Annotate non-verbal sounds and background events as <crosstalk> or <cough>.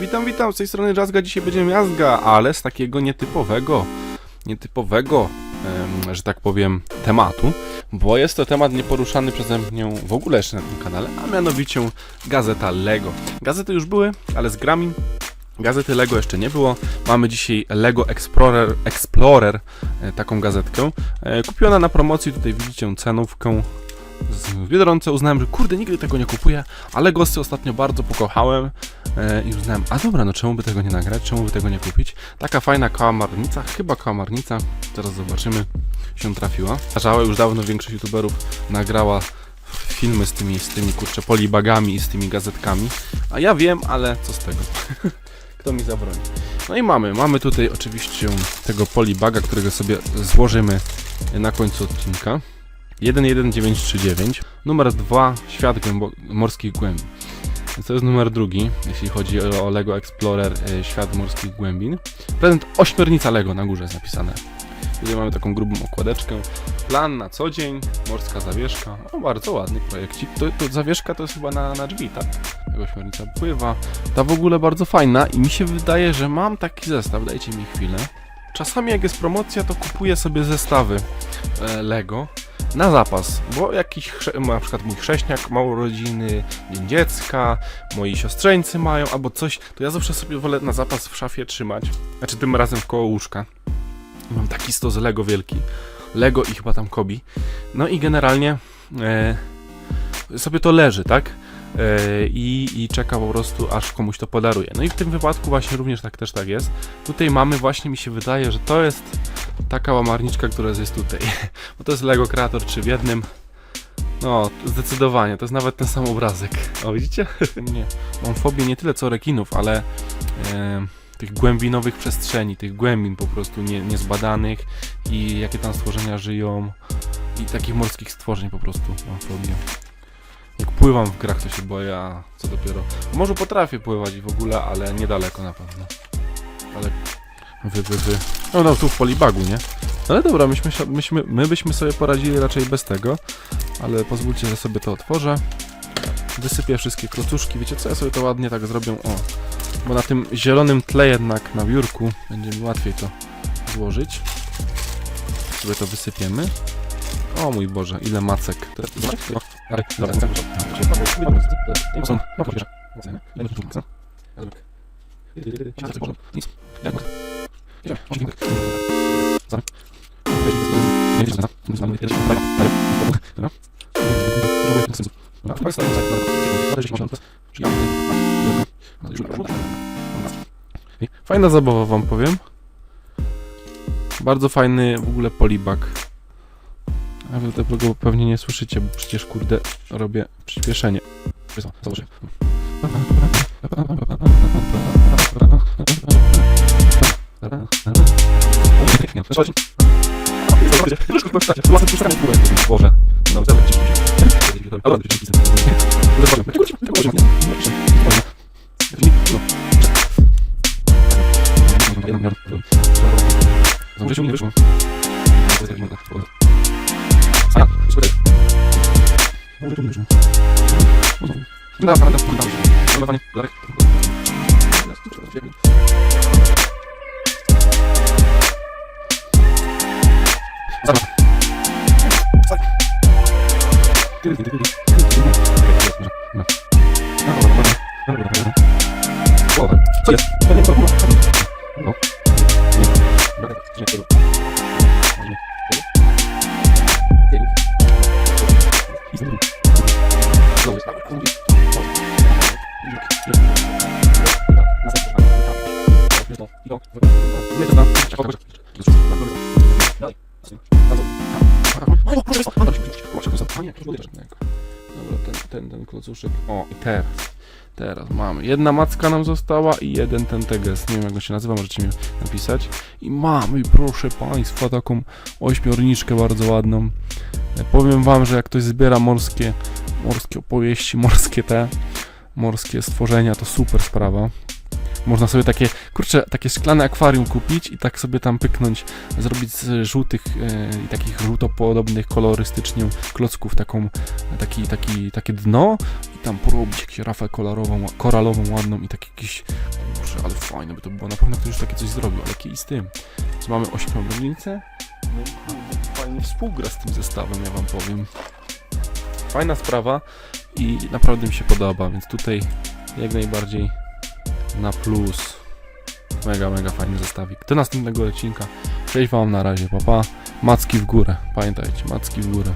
Witam, witam, z tej strony Jazzga, dzisiaj będzie miazga, ale z takiego nietypowego, nietypowego, em, że tak powiem, tematu, bo jest to temat nieporuszany przeze mnie w ogóle jeszcze na tym kanale, a mianowicie gazeta LEGO. Gazety już były, ale z grami Gazety Lego jeszcze nie było. Mamy dzisiaj Lego Explorer, Explorer e, taką gazetkę. E, Kupiona na promocji, tutaj widzicie cenówkę z Biedronce. Uznałem, że kurde, nigdy tego nie kupuję, ale Gosty ostatnio bardzo pokochałem e, i uznałem, a dobra, no czemu by tego nie nagrać, czemu by tego nie kupić? Taka fajna kałamarnica, chyba kałamarnica, zaraz zobaczymy, się trafiła. Zdarzała już dawno większość youtuberów nagrała filmy z tymi, z tymi kurczę polibagami i z tymi gazetkami, a ja wiem, ale co z tego? <laughs> Kto mi zabroni? No i mamy, mamy tutaj oczywiście tego polibaga, którego sobie złożymy na końcu odcinka. 11939, numer 2, Świat Morskich Głębin. Więc to jest numer drugi, jeśli chodzi o Lego Explorer e, Świat Morskich Głębin. Prezent ośmiornica Lego na górze jest napisane. Tutaj mamy taką grubą okładeczkę. Plan na co dzień, morska zawieszka. O, bardzo ładny projekcik. To, to zawieszka to jest chyba na, na drzwi, tak? Jak ośmiornica pływa. Ta w ogóle bardzo fajna i mi się wydaje, że mam taki zestaw. Dajcie mi chwilę. Czasami jak jest promocja, to kupuję sobie zestawy e, Lego na zapas, bo jakiś, na przykład mój chrześniak ma urodziny, dzień dziecka, moi siostrzeńcy mają, albo coś, to ja zawsze sobie wolę na zapas w szafie trzymać, znaczy tym razem w koło łóżka. Mam taki stos Lego wielki, Lego i chyba tam Kobi. No i generalnie e, sobie to leży, tak? E, I, I czeka po prostu, aż komuś to podaruje. No i w tym wypadku właśnie również tak też tak jest. Tutaj mamy właśnie, mi się wydaje, że to jest taka łamarniczka, która jest tutaj. <laughs> Bo to jest Lego Creator 3 w jednym. No, zdecydowanie, to jest nawet ten sam obrazek. O, widzicie? <laughs> nie. Mam fobię nie tyle co rekinów, ale e, tych głębinowych przestrzeni, tych głębin po prostu nie, niezbadanych i jakie tam stworzenia żyją i takich morskich stworzeń po prostu mam fobię. Jak pływam w grach, to się boję, a co dopiero. Może potrafię pływać w ogóle, ale niedaleko na pewno. Ale wy, wy, wy. No, no, tu w polibagu, nie? Ale dobra, myśmy, myśmy, my byśmy sobie poradzili raczej bez tego, ale pozwólcie, że sobie to otworzę. Wysypię wszystkie klocuszki, wiecie co, ja sobie to ładnie tak zrobię, o. Bo na tym zielonym tle jednak na biurku będzie mi łatwiej to złożyć. Sobie to wysypiemy. O mój Boże, ile macek. Fajna zabawa wam powiem. Bardzo fajny w ogóle polibak. A wy tego pewnie nie słyszycie, bo przecież kurde robię przyspieszenie. Zobaczcie. Boże. Wyszło, nie wyszło. A, słuchaj. Może tu nie wyszło. Da, da, da, da. Zalewanie, dalej. Co jest? No. Dobra, ten, ten, ten klocuszek. O, i teraz. Teraz mamy. Jedna macka nam została i jeden ten teges. Nie wiem jak on się nazywa, możecie mi napisać. I mamy, proszę Państwa, taką ośmiorniczkę bardzo ładną. E, Powiem Wam, że jak ktoś zbiera morskie, morskie opowieści, morskie te, morskie stworzenia, to super sprawa. Można sobie takie, kurczę, takie szklane akwarium kupić i tak sobie tam pyknąć, zrobić z żółtych e, i takich żółtopodobnych kolorystycznie klocków taką, taki, taki, takie dno i tam porobić jakąś rafę kolorową, koralową, ładną i taki jakiś fajne by to było. Na pewno ktoś już takie coś zrobił, ale kij z tym. Więc mamy ośmiobrodnicę. No fajnie współgra z tym zestawem, ja wam powiem. Fajna sprawa i naprawdę mi się podoba, więc tutaj jak najbardziej na plus. Mega, mega fajny zestawik. Do następnego odcinka. Cześć wam na razie, papa. Macki w górę. Pamiętajcie, macki w górę.